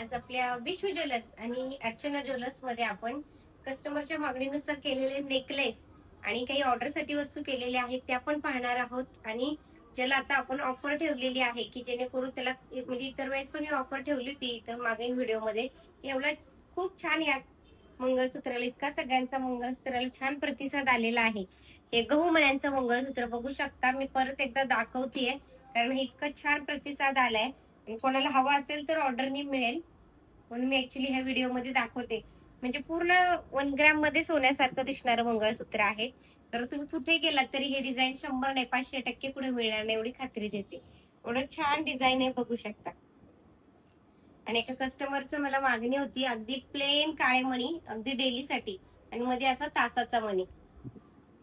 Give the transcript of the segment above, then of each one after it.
आज आपल्या विश्व ज्वेलर्स आणि अर्चना ज्वेलर्समध्ये आपण कस्टमरच्या मागणीनुसार केलेले नेकलेस आणि काही ऑर्डरसाठी वस्तू केलेल्या आहेत त्या पण पाहणार आहोत. आणि ज्याला आता आपण ऑफर ठेवलेली आहे की जेणेकरून त्याला म्हणजे इतर वेळेस पण मी ऑफर ठेवली होती तर मागे व्हिडिओमध्ये एवढा खूप छान या मंगळसूत्राला इतका सगळ्यांचा मंगळसूत्राला छान प्रतिसाद आलेला आहे. हे गहू मण्यांचं मंगळसूत्र बघू शकता. मी परत एकदा दाखवतेय कारण इतकं छान प्रतिसाद आलाय. कोणाला हवा असेल तर ऑर्डरनी मिळेल. म्हणून मी ऍक्च्युली ह्या व्हिडिओमध्ये दाखवते. म्हणजे पूर्ण वन ग्रॅममध्ये सोन्यासारखं दिसणारं मंगळसूत्र आहे. तर तुम्ही कुठे गेलात तरी हे डिझाईन शंभर नाही पाचशे टक्के पुढे मिळणार नाही एवढी खात्री देते. एवढं छान डिझाईन आहे बघू शकता. आणि एका कस्टमरचं मला मागणी होती अगदी प्लेन काळे मणी अगदी डेली साठी. आणि मध्ये असा तासाचा मणी.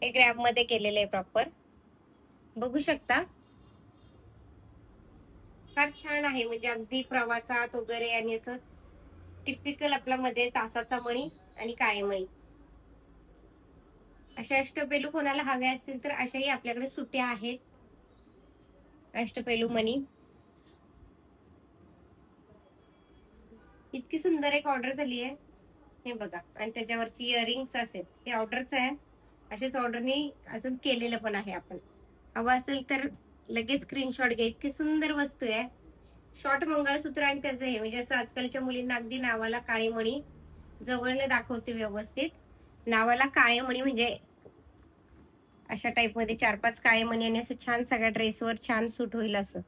हे ग्रॅबमध्ये केलेलं आहे प्रॉपर बघू शकता. फार छान आहे. म्हणजे अगदी प्रवासात वगैरे आणि असं टिपिकल आपल्या मध्ये तासाचा मणी आणि काळे मणी. अशा अष्टपेलू कोणाला हव्या असतील तर अशाही आपल्याकडे सुट्या आहेत. अष्टपेलू मणी. इतकी सुंदर एक ऑर्डर झाली आहे. हे बघा. आणि त्याच्यावरची इयरिंग्स असेल. हे ऑर्डरच आहे. असेच ऑर्डरनी अजून केलेलं पण आहे आपण. हवं असेल तर लगेच स्क्रीनशॉट घ्या इतकी सुंदर वस्तू आहे. शॉर्ट मंगळसूत्र आणि त्याचं हे म्हणजे असं आजकालच्या मुलींना अगदी नावाला काळे मणी जवळने दाखवते व्यवस्थित. नावाला काळे मणी म्हणजे अशा टाईपमध्ये चार पाच काळे मणी आणि असं छान सगळ्या ड्रेसवर छान सूट होईल असं.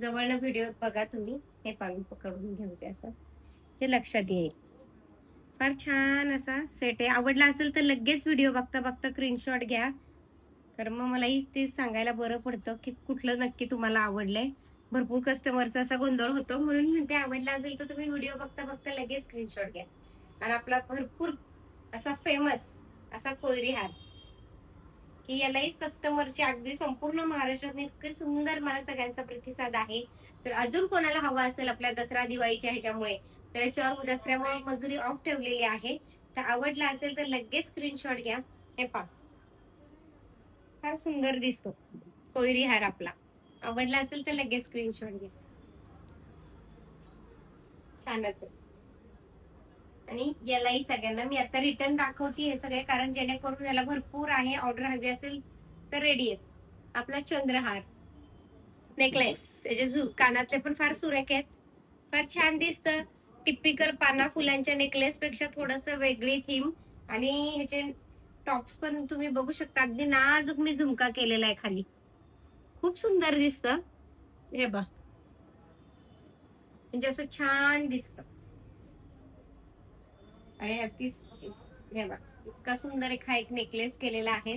जवळनं व्हिडिओ बघा तुम्ही. हे पाणी पकडून घेऊ असं. जे लक्षात येईल. फार छान असा सेट आहे. आवडला असेल तर लगेच व्हिडिओ बघता बघता स्क्रीनशॉट घ्या. तर मग मलाही तेच सांगायला बरं पडतं की कुठलं नक्की तुम्हाला आवडलंय. भरपूर कस्टमरचा असा गोंधळ होतो. म्हणून म्हणते आवडला असेल तर तुम्ही व्हिडिओ बघता बघता लगेच स्क्रीनशॉट घ्या. आणि आपला भरपूर असा फेमस असा कोयरी हार की यालाही कस्टमरची अगदी संपूर्ण महाराष्ट्रात इतके सुंदर मला सगळ्यांचा प्रतिसाद आहे. तर अजून कोणाला हवा असेल आपल्या दसरा दिवाळीच्या ह्याच्यामुळे तर याच्यावर दसऱ्यामुळे मजुरी ऑफ ठेवलेली आहे. तर आवडला असेल तर लगेच स्क्रीनशॉट घ्या. हे पहा. फार सुंदर दिसतो. कोयरी हार आपला. आवडला असेल तर लगेच स्क्रीनशॉट घ्या छानच आहे. आणि यालाही सगळ्यांना मी आता रिटर्न दाखवते हे सगळे कारण जेणेकरून याला भरपूर आहे ऑर्डर हवी असेल तर रेडी आहेत. आपला चंद्रहार. नेकलेस याचे झू कानातले पण फार सुरेख आहेत. फार छान दिसतं. टिपिकल पाना फुलांच्या नेकलेस पेक्षा थोडस वेगळी थीम आणि ह्याचे टॉप्स पण तुम्ही बघू शकता. अगदी नाजूक मी झुमका केलेला आहे खाली. खूप सुंदर दिसत. हे बा म्हणजे असं छान दिसत. आणि अगदी हे बा इतका सुंदर एक हा एक नेकलेस केलेला आहे.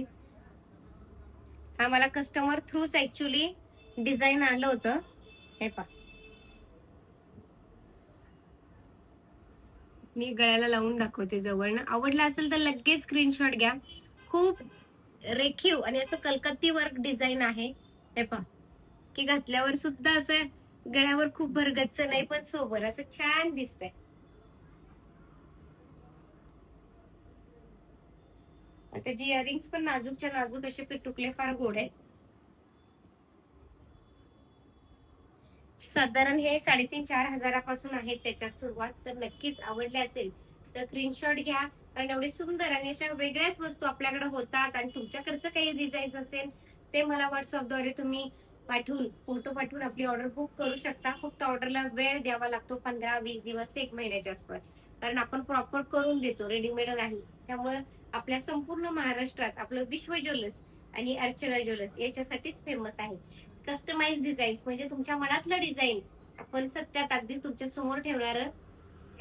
हा मला कस्टमर थ्रूच ऍक्च्युली डिझाईन आलं होतं. हे पा मी गळ्याला लावून दाखवते जवळनं. आवडला असेल तर लगेच स्क्रीनशॉट घ्या. खूप रेखीव आणि असं कलकत्ती वर्क डिझाईन आहे. हे पा की घातल्यावर सुद्धा असं गळ्यावर खूप भरगच्च नाही पण सोबर असं छान दिसतंय. त्याची इयरिंग्स पण नाजूकच्या नाजूक असे पिटुकले फार गोड आहेत. साधारण हे साडेतीन चार हजारापासून आहेत त्याच्यात सुरुवात. तर नक्कीच आवडले असेल तर स्क्रीनशॉट घ्या. कारण एवढे सुंदर आणि अशा वेगळ्याच वस्तू आपल्याकडे होतात आणि तुमच्याकडचं काही डिझाईन्स असेल ते मला व्हॉट्सअपद्वारे तुम्ही पाठवून फोटो पाठवून आपली ऑर्डर बुक करू शकता. फक्त ऑर्डरला वेळ द्यावा लागतो पंधरा वीस दिवस ते एक महिन्याच्या आसपास. कारण आपण प्रॉपर करून देतो रेडीमेड नाही. त्यामुळे आपल्या संपूर्ण महाराष्ट्रात आपलं विश्व ज्वेलर्स आणि अर्चना ज्वेलर्स याच्यासाठीच फेमस आहे. कस्टमाइज डिझाईन्स म्हणजे तुमच्या मनातलं डिझाईन आपण सत्यात अगदी तुमच्यासमोर ठेवणार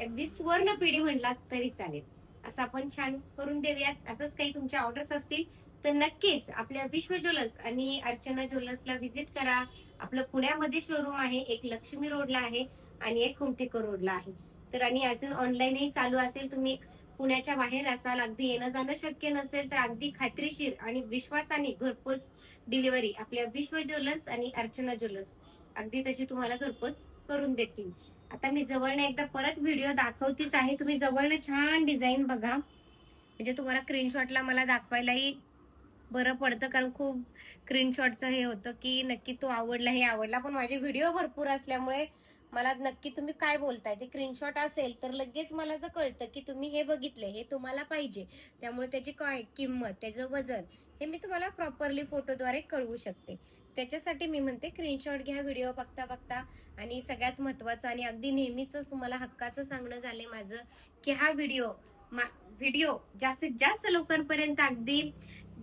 अगदी सुवर्ण पिढी म्हणला तरी चालेल. असं आपण छान करून देऊयात. असंच काही तुमच्या ऑर्डर्स असतील तर नक्कीच आपल्या विश्व ज्वेलर्स आणि अर्चना ज्वेलर्सला व्हिजिट करा. आपलं पुण्यामध्ये शोरूम आहे एक लक्ष्मी रोडला आहे आणि एक कुमठेकर रोडला आहे. तर आणि अजून ऑनलाईनही चालू असेल तुम्ही पुण्याच्या बाहेर असाल अगदी येणं जाणं शक्य नसेल तर अगदी खात्रीशीर आणि विश्वासाने घरपोच डिलिव्हरी आपल्या विश्व ज्वेलर्स आणि अर्चना ज्वेलर्स अगदी तशी तुम्हाला घरपोच करून देतील. आता मी जवळने एकदा परत व्हिडिओ दाखवतीच आहे. तुम्ही जवळने छान डिझाईन बघा. म्हणजे तुम्हाला स्क्रीनशॉटला मला दाखवायलाही बरं पडतं कारण खूप स्क्रीनशॉटचं हे होतं की नक्की तो आवडला हे आवडला. पण माझे व्हिडिओ भरपूर असल्यामुळे मला नक्की तुम्ही काय बोलताय ते स्क्रीनशॉट असेल तर लगेच मला तर कळतं की तुम्ही हे बघितले हे तुम्हाला पाहिजे. त्यामुळे त्याची काय किंमत त्याचं वजन हे मी तुम्हाला प्रॉपरली फोटोद्वारे कळवू शकते. त्याच्यासाठी मी म्हणते स्क्रीनशॉट घ्या व्हिडिओ बघता बघता. आणि सगळ्यात महत्वाचं आणि अगदी नेहमीच तुम्हाला हक्काचं सांगणं झालंय माझं की हा व्हिडिओ व्हिडिओ जास्तीत जास्त लोकांपर्यंत अगदी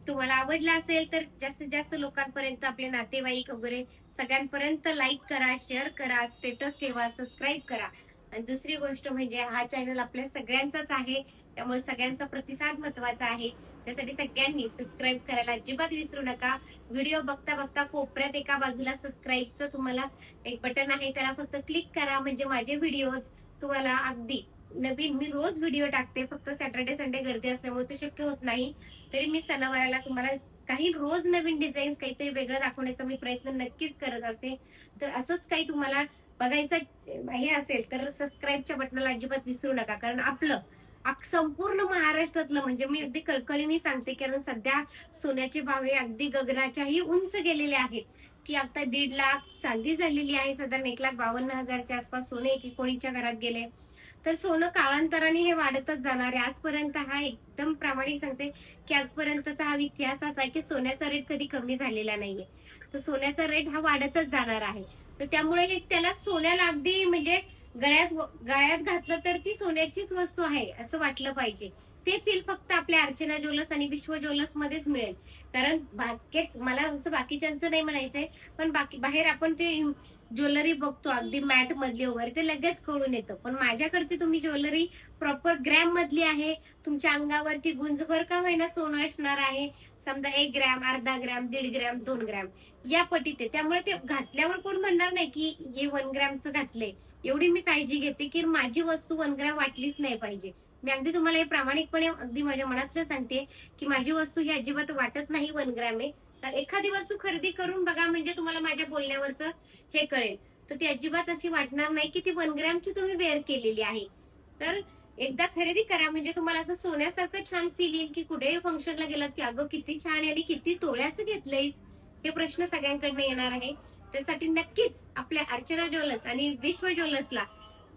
तुम्हाला आवडला असेल तर जास्तीत जास्त लोकांपर्यंत आपले नातेवाईक वगैरे सगळ्यांपर्यंत लाईक करा शेअर करा स्टेटस ठेवा सबस्क्राईब करा. आणि दुसरी गोष्ट म्हणजे हा चॅनल आपल्या सगळ्यांचाच आहे. त्यामुळे सगळ्यांचा प्रतिसाद महत्त्वाचा आहे. त्यासाठी सगळ्यांनी सबस्क्राईब करायला अजिबात विसरू नका. व्हिडिओ बघता बघता कोपऱ्यात एका बाजूला सबस्क्राईबचं तुम्हाला एक बटन आहे. त्याला फक्त क्लिक करा. म्हणजे माझे व्हिडिओज तुम्हाला अगदी नवीन मी रोज व्हिडिओ टाकते. फक्त सॅटर्डे संडे गर्दी असल्यामुळे ते शक्य होत नाही. तरी मी सणावाराला तुम्हाला काही रोज नवीन डिझाईन्स काहीतरी वेगळं दाखवण्याचा मी प्रयत्न नक्कीच करत असे. तर असंच काही तुम्हाला बघायचं हे असेल तर सबस्क्राईबच्या बटनाला अजिबात विसरू नका. कारण आपलं संपूर्ण महाराष्ट्रातलं म्हणजे मी अगदी कळकळीने सांगते कारण सध्या सोन्याचे भाव हे अगदी गगनाच्याही उंच गेलेले आहेत. की आता दीड लाख चांदी झालेली आहे. साधारण एक लाख बावन्न हजारच्या आसपास सोने एकी कोणीच्या घरात गेले. तर सोनं कालांतराने हे वाढतच जाणार आहे. आजपर्यंत हा एकदम प्रामाणिक सांगते की आजपर्यंतचा हा इतिहास असा आहे की सोन्याचा रेट कधी कमी झालेला नाहीये. तर सोन्याचा रेट हा वाढतच जाणार आहे. तर त्यामुळे त्याला सोन्याला अगदी म्हणजे गळ्यात गळ्यात घातलं तर ती सोन्याचीच वस्तू आहे असं वाटलं पाहिजे. ते फील फक्त आपल्या अर्चना ज्वेलर्स आणि विश्व ज्वेलर्स मध्येच मिळेल. कारण बाकी मला असं बाकीच्यांचं नाही म्हणायचंय पण बाकी बाहेर आपण ते ज्वेलरी बघतो अगदी मॅट मधली वगैरे ते लगेच कळून येतं. पण माझ्याकडची तुम्ही ज्वेलरी प्रॉपर ग्रॅम मधली आहे. तुमच्या अंगावरती गुंजभर का होईना सोनं असणार आहे? समजा एक ग्रॅम अर्धा ग्रॅम दीड ग्रॅम दोन ग्रॅम या पटीत आहे. त्यामुळे ते घातल्यावर कोण म्हणणार नाही की हे वन ग्रॅमचं घातलंय. एवढी मी काळजी घेते की माझी वस्तू वन ग्रॅम वाटलीच नाही पाहिजे. मी अगदी तुम्हाला हे प्रामाणिकपणे अगदी माझ्या मनातलं सांगते की माझी वस्तू ही अजिबात वाटत नाही वन ग्रॅम आहे. तर एखादी वस्तू खरेदी करून बघा म्हणजे तुम्हाला माझ्या बोलण्यावरचं हे कळेल. तर ती अजिबात अशी वाटणार नाही की ती वन ग्रॅमची तुम्ही वेअर केलेली आहे. तर एकदा खरेदी करा म्हणजे तुम्हाला असं सोन्यासारखं छान फील येईल की कुठेही फंक्शनला गेलात की अगं किती छान आहे आणि किती तोळ्याचं घेतलंयस. हे प्रश्न सगळ्यांकडनं येणार आहे. त्यासाठी नक्कीच आपल्या अर्चना ज्वेलर्स आणि विश्व ज्वेलर्सला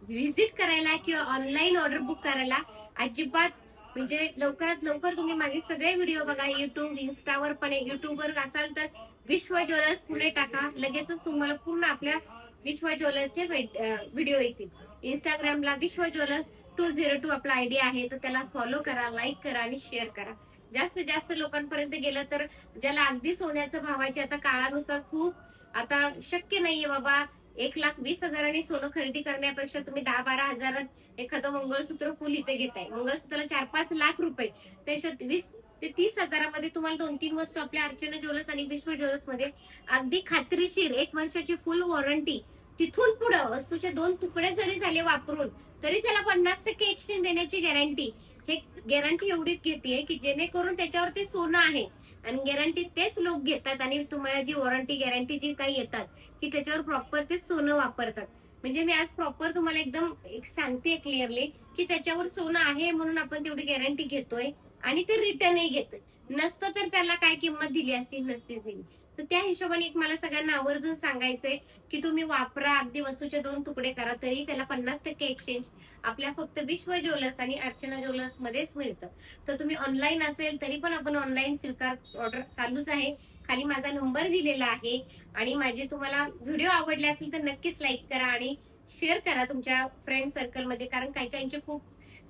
व्हिजिट करायला किंवा ऑनलाईन ऑर्डर बुक करायला अजिबात म्हणजे लवकरात लवकर तुम्ही माझे सगळे व्हिडिओ बघा युट्यूब इन्स्टावर पण युट्यूबवर असाल तर विश्व ज्वेलर्स पुढे टाका. लगेचच तुम्हाला पूर्ण आपल्या विश्व ज्वेलर्सचे व्हिडिओ येतील. इंस्टाग्रामला Vishwa jewellers two zero two आपला आयडी आहे तर त्याला फॉलो करा लाईक करा आणि शेअर करा. जास्तीत जास्त लोकांपर्यंत गेलं तर ज्याला अगदी सोन्याचं भावायचे आता काळानुसार खूप आता शक्य नाहीये बाबा. एक लाख वीस हजाराने सोनं खरेदी करण्यापेक्षा तुम्ही दहा बारा हजारात एखादं मंगळसूत्र फुल इथे घेताय. मंगळसूत्राला चार पाच लाख रुपये. त्याच्यात वीस ते तीस हजारामध्ये तुम्हाला दोन तीन वस्तू आपल्या अर्चना ज्वेलर्स आणि विश्व ज्वेलर्समध्ये अगदी खात्रीशीर एक वर्षाची फुल वॉरंटी तिथून पुढं वस्तूचे दोन तुकडे जरी झाले वापरून तरी त्याला पन्नास टक्के एक्सचेंज देण्याची गॅरंटी हे गॅरंटी एवढीच घेते की जेणेकरून त्याच्यावर ते सोनं आहे. आणि गॅरंटी तेच लोक घेतात आणि तुम्हाला जी वॉरंटी गॅरंटी जी काही येतात की त्याच्यावर प्रॉपर ते सोनं वापरतात. म्हणजे मी आज प्रॉपर तुम्हाला एकदम एक सांगते क्लिअरली की त्याच्यावर सोनं आहे म्हणून आपण तेवढी गॅरंटी घेतोय. आणि ते रिटर्नही घेतोय. नसतं तर त्याला काय किंमत दिली असती नसतीच दिली. तर त्या हिशोबाने एक मला सगळ्यांना आवर्जून सांगायचंय की तुम्ही वापरा अगदी वस्तूचे दोन तुकडे करा तरी त्याला पन्नास टक्के एक्सचेंज आपल्या फक्त विश्व ज्वेलर्स आणि अर्चना ज्वेलर्स मध्येच मिळतं. तर तुम्ही ऑनलाईन असेल तरी पण आपण ऑनलाईन स्वीकार ऑर्डर चालूच आहे. खाली माझा नंबर दिलेला आहे आणि माझे तुम्हाला व्हिडिओ आवडले असेल तर नक्कीच लाईक करा आणि शेअर करा तुमच्या फ्रेंड सर्कलमध्ये कारण काही काहींचे खूप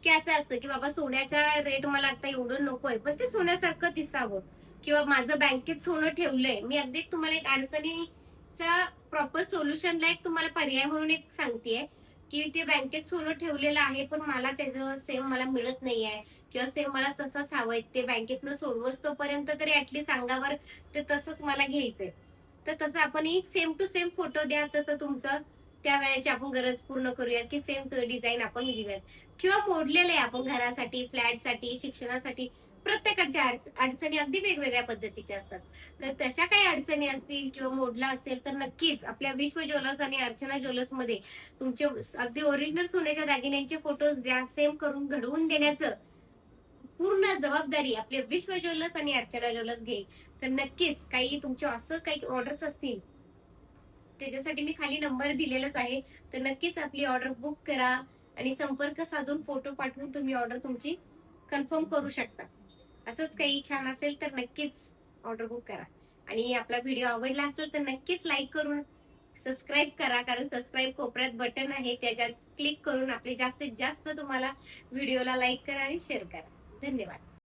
की असं असतं की बाबा सोन्याचा रेट मला आता एवढं नकोय. पण ते सोन्यासारखं दिसावं. किंवा माझं बँकेत सोनं ठेवलंय. मी अगदी तुम्हाला एक अडचणीचा प्रॉपर सोल्युशनला एक तुम्हाला पर्याय म्हणून एक सांगतेय की ते बँकेत सोनं ठेवलेलं आहे पण मला त्याचं सेम मला मिळत नाही आहे किंवा सेम मला तसंच हवंय ते बँकेतनं सोडवस्तोपर्यंत तरी ऍटलीस्ट अंगावर ते तसंच मला घ्यायचंय. तर तसं आपण सेम टू सेम फोटो द्या तसं तुमचं. त्या वेळेची आपण गरज पूर्ण करूयात की सेम डिझाईन आपण घेऊयात. किंवा मोडलेलं आहे आपण घरासाठी फ्लॅटसाठी शिक्षणासाठी प्रत्येकाच्या अडचणी अगदी वेगवेगळ्या पद्धतीच्या असतात. तर तशा काही अडचणी असतील किंवा मोडला असेल तर नक्कीच आपल्या विश्व ज्वेलर्स आणि अर्चना ज्वेलर्समध्ये तुमचे अगदी ओरिजिनल सोन्याच्या दागिन्यांचे फोटोज द्या सेम करून घडवून देण्याचं पूर्ण जबाबदारी आपले विश्व ज्वेलर्स आणि अर्चना ज्वेलर्स घेईल. तर नक्कीच काही तुमचे असं काही ऑर्डर्स असतील त्याच्यासाठी मी खाली नंबर दिलेलाच आहे. तर नक्कीच आपली ऑर्डर बुक करा आणि संपर्क साधून फोटो पाठवून तुम्ही ऑर्डर तुमची कन्फर्म करू शकता. असंच काही छान असेल तर नक्कीच ऑर्डर बुक करा. आणि आपला व्हिडिओ आवडला असेल तर नक्कीच लाईक करून सबस्क्राईब करा कारण सबस्क्राईब कोपऱ्यात बटन आहे त्याच्यात क्लिक करून आपले जास्तीत जास्त तुम्हाला व्हिडिओला लाईक करा आणि शेअर करा. धन्यवाद.